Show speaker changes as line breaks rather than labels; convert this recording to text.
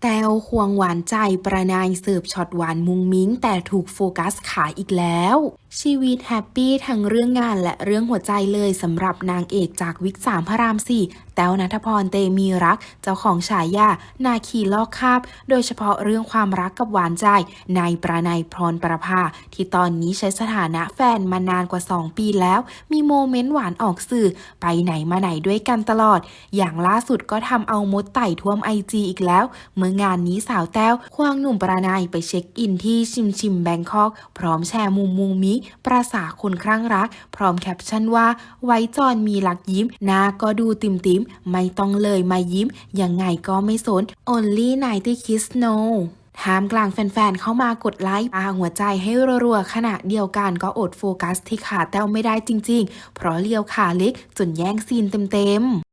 แต้ วควงหวานใจประนายเสิร์ฟช็อตหวานมุงมิ้ง แต่ถูกโฟกัสขายอีกแล้ว ชีวิตแฮปปี้ทั้งเรื่องงานและเรื่องหัวใจเลยสำหรับนางเอกจากวิกสามพระรามสี่แต้วนัทพรเตมีรัก เจ้าของฉายา นาคีลอกคาบ โดยเฉพาะเรื่องความรักกับหวานใจนายประนายพรประภา ที่ตอนนี้ใช้สถานะแฟนมานานกว่า 2 ปีแล้ว มีโมเมนต์หวานออกสื่อ ไปไหนมาไหนด้วยกันตลอด อย่างล่าสุดก็ทำเอามดไต่ท่วมไอจีอีกแล้ว เมื่องานนี้สาวแต้วควงหนุ่มประนายไปเช็คอินที่ชิมชิมแบงคอก พร้อมแชร์มุมมุงมิประสาคนคลั่งรัก พร้อมแคปชั่นว่า ไว้จอนมีหลักยิ้มหน้าก็ดูติมติมไม่ต้องเลยมายิ้ม ยังไงก็ไม่สน only 90 kiss no ท่ามกลางแฟนๆ เข้ามากดไลค์ปาหัวใจให้รัวๆ ขณะเดียวกันก็อดโฟกัสที่ขาแต้วไม่ได้จริงๆ เพราะเลียวขาเล็กจนแย่งซีนเต็มๆ